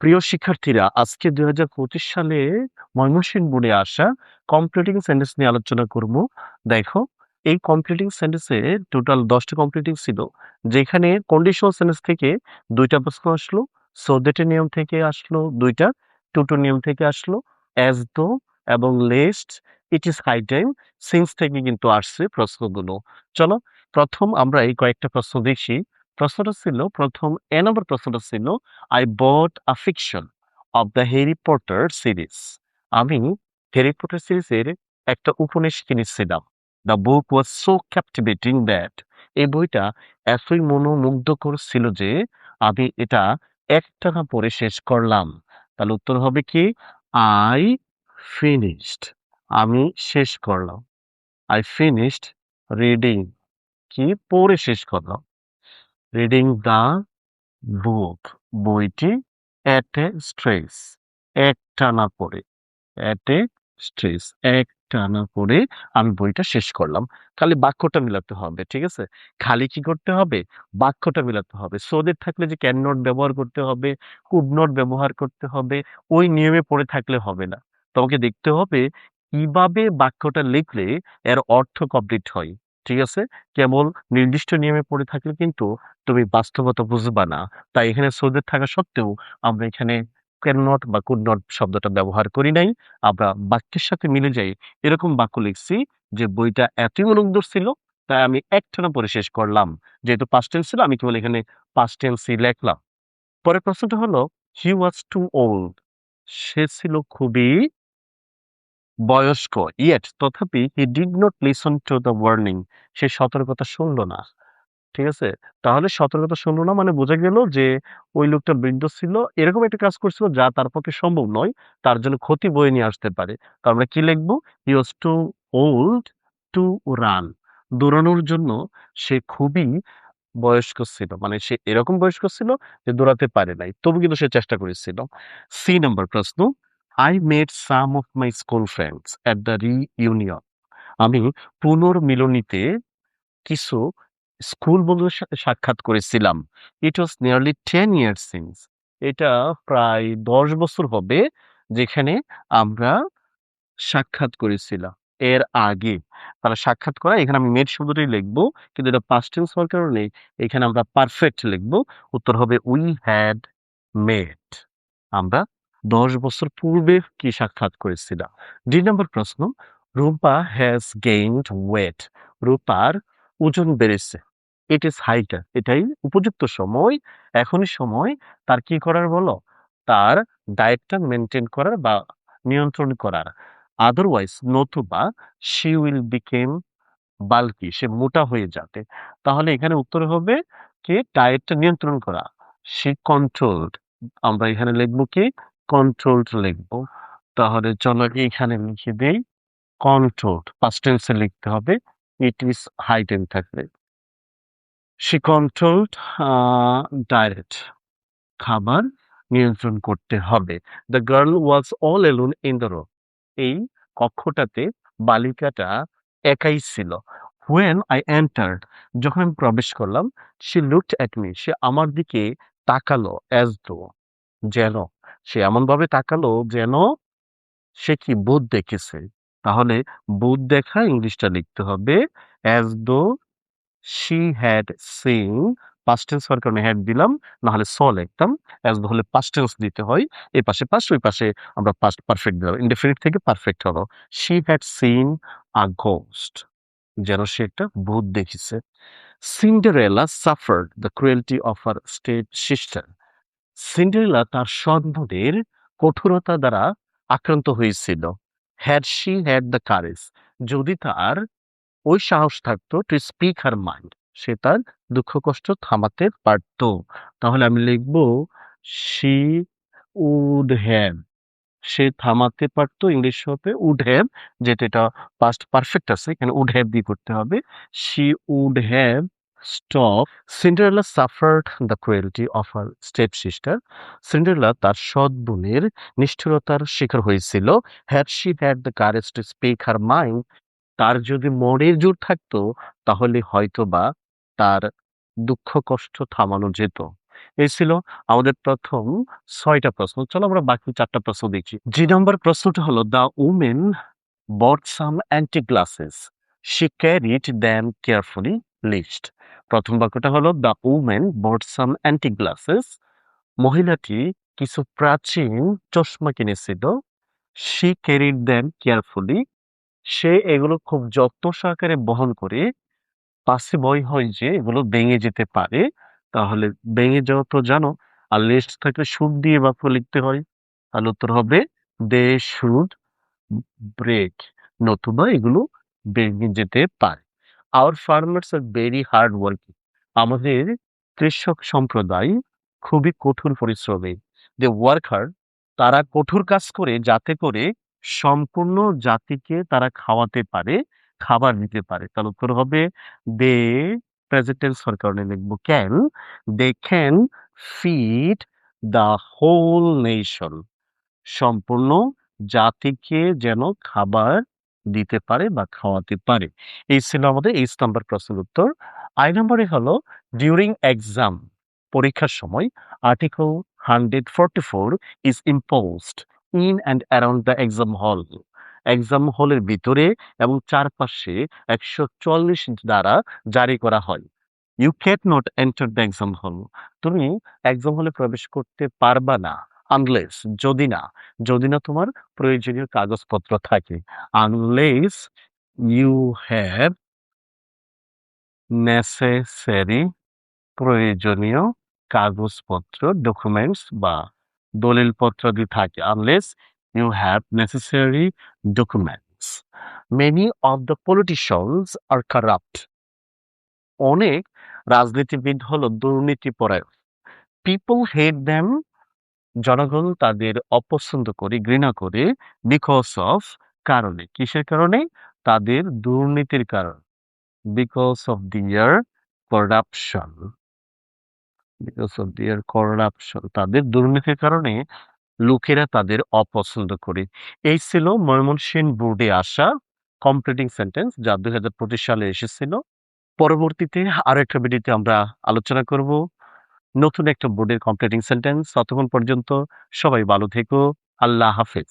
প্রিয় শিক্ষার্থীরা, আজকে দুই হাজার পঁচিশ সালে ময়মনসিংহ বোর্ডে আসা কমপ্লিটিং সেন্টেন্স নিয়ে আলোচনা করব। দেখো, এই কমপ্লিটিং সেন্টেন্সে টোটাল দশটা কমপ্লিটিং ছিল, যেখানে কন্ডিশনাল সেন্টেন্স থেকে দুইটা প্রশ্ন আসলো সোদেটের নিয়ম থেকে আসলো দুইটা টুটো নিয়ম থেকে আসলো অ্যাজ দো এবং lest it is high time since থেকে কিন্তু আসছে প্রশ্নগুলো। চলো, প্রথম আমরা এই কয়েকটা প্রশ্ন দেখি। প্রশ্নটা ছিল, প্রথম, এ নম্বর প্রশ্নটা ছিল I bought a fiction of the Harry Potter series আমি হ্যারি পটার সিরিজের একটা উপন্যাস কিনেছিলাম। The book was so captivating that এই বইটা এতই মনোমুগ্ধকর ছিল যে আমি এটা একটানা পরে শেষ করলাম। তাহলে উত্তর হবে কি? আই ফিনিশড আমি শেষ করলাম। আই ফিনিশড রিডিং কি? পড়ে শেষ করলাম। রিডিং দ্য বুক বইটি এট এ স্ট্রেস এক টানা পড়ে। এট এ স্ট্রেস এক টানা পড়ে আমি বইটা শেষ করলাম। খালি বাক্যটা মিলাতে হবে, ঠিক আছে? খালি কি করতে হবে? বাক্যটা মিলাতে হবে। সোদের থাকলে যে ক্যান নট ব্যবহার করতে হবে কুড নট ব্যবহার করতে হবে, ওই নিয়মে পড়ে থাকলে হবে না। তোমাকে দেখতে হবে, কীভাবে বাক্যটা লিখলে এর অর্থ কমপ্লিট হয়। ঠিক আছে? কেবল নির্দিষ্ট নিয়মে পড়ে থাকলে কিন্তু তুমি বাস্তবতা বুঝবা না। তাই এখানে সোদের থাকা সত্ত্বেও আমরা এখানে ক্যান নট বা কুড নট শব্দটা ব্যবহার করি নাই। আমরা বাক্যের সাথে মিলে যাই। এরকম বাক্য লিখছি যে বইটা এতই মনোমুগ্ধ ছিল, তাই আমি একটানা পরে শেষ করলাম। যেহেতু পাস্ট টেন্স ছিল, আমি কেবল এখানে পাস্ট টেন্সই লেখলাম। পরের প্রশ্নটা হলো হি ওয়াজ টু ওল্ড সে ছিল খুবই বয়স্ক ইয়েট তথাপি he did not listen to the warning সে সতর্কতা শুনলো না, ঠিক আছে? তাহলে সতর্কতা শুনলো না মানে বোঝা গেল যে ওই লোকটা বৃদ্ধ ছিল, এরকম একটা কাজ করছিল যা তার পক্ষে সম্ভব নয়, তার জন্য ক্ষতি বয়ে নিয়ে আসতে পারে। তো আমরা কি লিখব? He was too old to run দৌড়ানোর জন্য সে খুবই বয়স্ক ছিল মানে সে এরকম বয়স্ক ছিল যে দৌড়াতে পারে নাই, তবু কিন্তু সে চেষ্টা করেছিল। সি নাম্বার প্রশ্ন। I met some of my school friends at the reunion আমি পুনর্মিলনীতে কিছু স্কুল বন্ধুদের সাথে সাক্ষাৎ করেছিলাম। It was nearly ten years since এটা প্রায় দশ বছর হবে যেখানে আমরা সাক্ষাৎ করেছিলাম। এর আগে তাহলে সাক্ষাৎ করা এখানে আমি মেড শব্দটাই লিখব, কিন্তু এটা পাস্ট টেন্স হওয়ার কারণে এখানে আমরা পারফেক্ট লিখব। উত্তর হবে উই হ্যাড মেড আমরা দশ বছর পূর্বে কি সাক্ষাৎ করেছিলাম দুই নম্বর প্রশ্ন রূপা হ্যাজ গেইনড ওয়েট রূপার ওজন বেড়েছে। ইট ইজ হাইটার এটাই উপযুক্ত সময়। এখনই সময়। তার কি করার বলো? তার ডায়েটটা মেনটেন করার বা নিয়ন্ত্রণ করার। আদারওয়াইজ নতুবা শি উইল বিকেম বাল্কি সে মোটা হয়ে যাবে। তাহলে এখানে উত্তর হবে কি? ডায়েটটা নিয়ন্ত্রণ করা। সে কন্ট্রোলড আমরা এখানে লিখব কি? কন্ট্রোলড লিখব। তাহলে চলো এখানে লিখে দেই কন্ট্রোলড পাস্ট টেন্সে লিখতে হবে ইট ইজ হাই টেন থাকবে। সে কন্ট্রোলড ডায়েট খাবার নিয়ন্ত্রণ করতে হবে। The girl was all alone in the এই কক্ষটাতে বালিকাটা একাই ছিল। হোয়েন আই এন্টার্ড যখন আমি প্রবেশ করলাম সে লুকড অ্যাট মি সে আমার দিকে তাকালো অ্যাজ দো যেন সে এমনভাবে তাকালো যেন সে কি বুধ দেখেছে। তাহলে বুধ দেখা ইংলিশটা লিখতে হবে as though she had sing past tense হওয়ার কারণে হ্যাড দিলাম না হলে স লিখতাম অ্যাজ হলে পাস্ট টেন্স দিতে হয় এই পাশে পাস্ট ওই পাশে আমরা পাস্ট পারফেক্ট দিলাম ইনডেফিনিট থেকে পারফেক্ট হলো। She had seen a ghost যেন সে একটা ভূত দেখেছে। Cinderella suffered the cruelty of her step sister Cinderella তার সন্তানের কঠোরতা দ্বারা আক্রান্ত হয়েছিল। Had she had the courage যদি তার ওই সাহস থাকতো টু স্পিক হার মাইন্ড সে তার দুঃখ কষ্ট থামাতে পারত। তাহলে আমি লিখব শি উড হ্যাভ সে থামাতে পারতো, ইংলিশ হবে উড হ্যাভ যেটা এটা পাস্ট পারফেক্ট আছে, এখানে উড হ্যাভ দিয়ে করতে হবে। She would have stop Cinderella suffered the cruelty of her step sister Cinderella তার সৎ বোনের নিষ্ঠুরতার শিকার হয়েছিল had she had the courage to speak her mind তার যদি মনের জোর থাকতো, তাহলে হয়তো বা তার দুঃখ কষ্ট থামানো যেত এই ছিল আমাদের প্রথম ছয়টা প্রশ্ন। চলো আমরা বাকি চারটা প্রশ্ন দেখি। যে নাম্বার প্রশ্নটা হলো the women bought some antique glasses. She carried them carefully list. প্রথম বাক্যটা হলো the women bought some antique glasses. মহিলাটি কিছু প্রাচীন চশমা কিনেছিল। She ক্যারিড them কেয়ারফুলি সে এগুলো খুব যত্ন সহকারে বহন করে পাশে বই হয় যে, এগুলো ভেঙে যেতে পারে। তাহলে ভেঙে যাওয়া তো জানো। আর লিস্ট থাকলে শুড দিয়ে বাক্য লিখতে হয়। তাহলে উত্তর হবে দে শুড ব্রেক নতুবা এগুলো ভেঙে যেতে পারে। Our farmers are very hard working আমাদের কৃষক সম্প্রদায় খুবই কঠোর পরিশ্রমী। দে ওয়ার্ক হার্ড তারা কঠোর কাজ করে যাতে করে সম্পূর্ণ জাতিকে তারা খাওয়াতে পারে, খাবার দিতে পারে। তাহলে উত্তর হবে দে প্রেজেন্ট টেন্স হওয়ার কারণে লিখব can they can feed the whole nation সম্পূর্ণ জাতিকে যেন খাবার দিতে পারে বা খাওয়াতে পারে। এই ছিল আমাদের এইচ নাম্বার প্রশ্নের উত্তর। আই নম্বরে হলো ডিউরিং এক্সাম পরীক্ষার সময় article 144 is imposed in and around the exam hall. Exam হলের ভিতরে এবং চারপাশে ১৪৪ দ্বারা জারি করা হয়। You can not enter the exam hall. তুমি এক্সাম হলে প্রবেশ করতে পারবা না আনলেস যদি না যদি না তোমার প্রয়োজনীয় কাগজপত্র থাকে। আনলেস ইউ হ্যাভ নেসেসারি প্রয়োজনীয় কাগজপত্র ডকুমেন্টস বা দলিলপত্রাদি থাকে। Unless you have necessary documents. Many of the politicians are corrupt অনেক রাজনীতিবিদ হলো দুর্নীতিপরায়ণ। পিপল হেট দেম জনগণ তাদের অপছন্দ করে, ঘৃণা করে বিকজ অফ কারণে। কিসের কারণে? তাদের দুর্নীতির কারণ। Because of their corruption. Because of their corruption তাদের দুর্নীতির কারণে লোকেরা তাদের অপছন্দ করে। এই ছিল ময়মনসিংহ বোর্ডে আসা কমপ্লিটিং সেন্টেন্স যা ২০২৫ সালে এসেছিল। পরবর্তীতে আরেকটা ভিডিওতে আমরা আলোচনা করব নতুন একটা বোর্ডের কমপ্লিটিং সেন্টেন্স। ততক্ষণ পর্যন্ত সবাই ভালো থেকো। আল্লাহ হাফেজ।